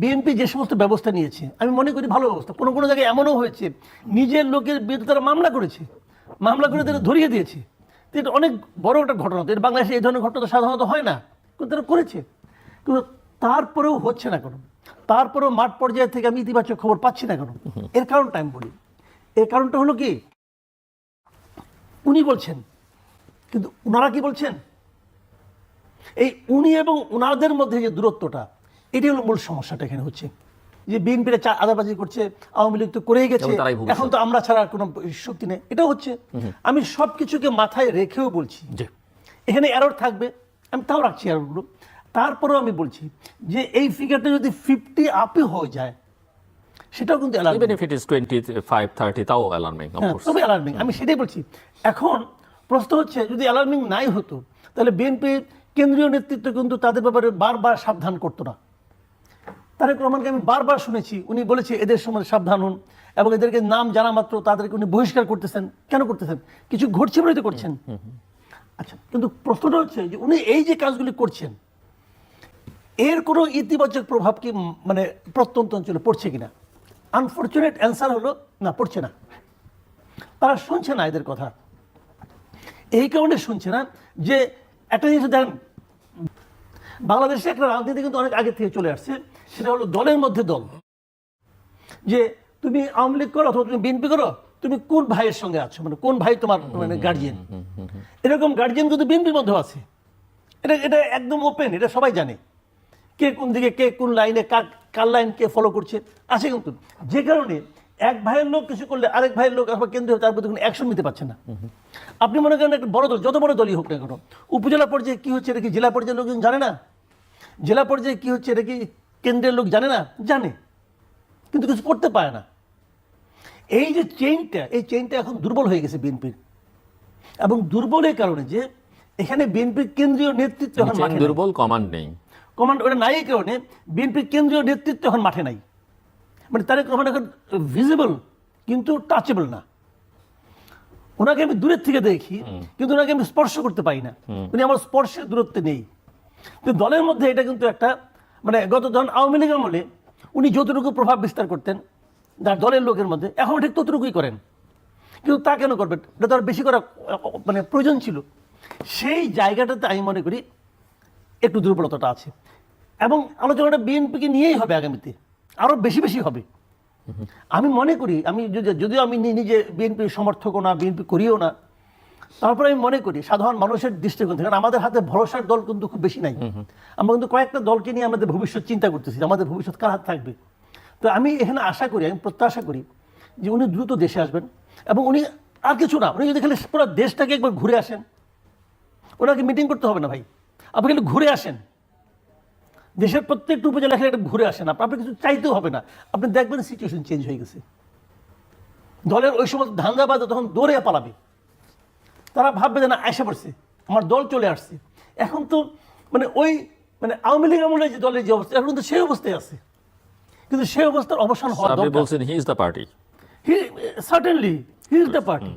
BNP যে সমস্ত ব্যবস্থা নিয়েছে, আমি মনে করি ভালো ব্যবস্থা। কোনো কোনো জায়গায় এমনও হয়েছে, নিজের লোকের বিরুদ্ধে তারা মামলা করেছে। মামলা করে তারা ধরিয়ে দিয়েছে। তো এটা অনেক বড় একটা ঘটনা তো এটা বাংলাদেশে এই ধরনের ঘটনা তো সাধারণত হয় না, কিন্তু তারা করেছে। কিন্তু তারপরেও হচ্ছে না কেন? তারপরেও মাঠ পর্যায়ে থেকে আমি ইতিবাচক খবর পাচ্ছি না কেন? এর কারণটা আমি বলি। এর কারণটা হলো কি? উনি বলছেন, কিন্তু ওনারা কি বলছেন? এই উনি এবং ওনাদের মধ্যে যে দূরত্বটা এটাই হলো মূল সমস্যাটা এখানে হচ্ছে। যে বিএনপিটা চা আদাবাজি করছে আওয়ামী লীগ তো করেই গেছে। এখন তো আমরা ছাড়া আর কোনো শক্তি নেই। এটাও হচ্ছে। আমি সব কিছুকে মাথায় রেখেও বলছি। জি। এখানে এরর থাকবে। আমি তাও রাখছি এররগুলো তারপরেও আমি বলছি যে এই ফিগারটা যদি ফিফটি আপে হয়ে যায় সেটাও কিন্তু alarming। Even if it is twenty five thirty তাও অ্যালার্মিং হ্যাঁ, তবে অ্যালার্মিং আমি সেটাই বলছি। এখন প্রশ্ন হচ্ছে যদি অ্যালার্মিং নাই হতো তাহলে বিএনপির কেন্দ্রীয় নেতৃত্ব কিন্তু তাদের ব্যাপারে বারবার সাবধান করতো না। তারেক রহমানকে আমি বারবার শুনেছি উনি বলেছে এদের সময় সাবধান হন এবং এদেরকে নাম জানা মাত্র তাদেরকে উনি বহিষ্কার করতেছেন। কেন করতেছেন? কিছু ঘটছে বলে তো করছেন। আচ্ছা কিন্তু প্রশ্নটা হচ্ছে যে উনি এই যে কাজগুলি করছেন এর কোনো ইতিবাচক প্রভাব কি মানে প্রত্যন্ত অঞ্চলে পড়ছে কিনা? আনফর্চুনেট অ্যান্সার হলো না পড়ছে না। তারা শুনছে না এদের কথা। এই কারণে শুনছে না যে একটা জিনিস দেখেন বাংলাদেশে একটা রাজনীতি কিন্তু অনেক আগে থেকে চলে আসছে সেটা হলো দলের মধ্যে দল। যে তুমি আওয়ামী লীগ করো অথবা তুমি বিএনপি করো তুমি কোন ভাইয়ের সঙ্গে আছো? মানে কোন ভাই তোমার মানে গার্জিয়ান এরকম গার্জিয়ান কিন্তু বিএনপির মধ্যেও আছে। এটা এটা একদম ওপেন এটা সবাই জানে। কে কোন দিকে কে কোন লাইনে কার কার লাইন কে ফলো করছে আছে কিন্তু। যে কারণে এক ভাইয়ের লোক কিছু করলে আরেক ভাইয়ের লোক অথবা কেন্দ্রীয় তার প্রতি কোনো অ্যাকশন নিতে পারছে না। আপনি মনে করেন একটা বড় দল যত বড় দলই হোক না কেন উপজেলা পর্যায়ে কি হচ্ছে এটা কি জেলা পর্যায়ের লোকজন জানে না? জেলা পর্যায়ে কি হচ্ছে এটা কি কেন্দ্রের লোক জানে না? জানে। কিন্তু কিছু করতে পারে না। এই যে চেইনটা এই চেইনটা এখন দুর্বল হয়ে গেছে বিএনপির। এবং দুর্বলের কারণে যে এখানে বিএনপির কেন্দ্রীয় নেতৃত্ব এখন মাঠে। দুর্বল কমান্ড নেই। কমান্ড ওটা নাই কারণে বিএনপির কেন্দ্রীয় নেতৃত্ব এখন মাঠে নাই। মানে তারেক রহমান এখন ভিজিবল কিন্তু টাচেবল না। ওনাকে আমি দূরের থেকে দেখি কিন্তু ওনাকে আমি স্পর্শ করতে পারি না। উনি আমার স্পর্শের দূরত্বে নেই। কিন্তু দলের মধ্যে এটা কিন্তু একটা মানে গত ধরুন আওয়ামী লীগ আমলে উনি যতটুকু প্রভাব বিস্তার করতেন, যার দলের লোকের মধ্যে, এখন ঠিক ততটুকুই করেন। কিন্তু তা কেন করবেন? এটা তো আর বেশি করা মানে প্রয়োজন ছিল। সেই জায়গাটাতে আমি মনে করি একটু দুর্বলতাটা আছে। এবং আলোচনাটা বিএনপিকে নিয়েই হবে আগামীতে। আরও বেশি বেশি হবে। আমি মনে করি, আমি যদি- যদিও আমি নিজে বিএনপির সমর্থকও না, বিএনপি করিও না তারপরে আমি মনে করি সাধারণ মানুষের দৃষ্টিকোণ থেকে আমাদের হাতে ভরসার দল কিন্তু খুব বেশি নাই। আমরা কিন্তু কয়েকটা দলকে নিয়ে আমাদের ভবিষ্যৎ চিন্তা করতেছি আমাদের ভবিষ্যৎ কার হাতে থাকবে। তো আমি এখানে আশা করি আমি প্রত্যাশা করি যে উনি দ্রুত দেশে আসবেন এবং উনি আর কিছু না উনি যদি খালি পুরো দেশটাকে একবার ঘুরে আসেন ওনাকে মিটিং করতে হবে না ভাই। আপনি খালি ঘুরে আসেন। দেশের প্রত্যেকটা উপজেলা খেলে একটা ঘুরে আসেন। আপনি আপনি কিছু চাইতেও হবে না। আপনি দেখবেন সিচুয়েশন চেঞ্জ হয়ে গেছে। দলের ওই সময় ধান্দাবাজে তখন দৌড়ে পালাবে। তারা ভাববে যে না আয়সা পড়ছে আমার দল চলে আসছে। এখন তো মানে ওই মানে আওয়ামী লীগ আমলে যে দলের যে অবস্থা এখন তো সেই অবস্থায় আছে। কিন্তু সেই অবস্থার অবসান হওয়া দরকার। বলছেন he is the party he certainly he is the party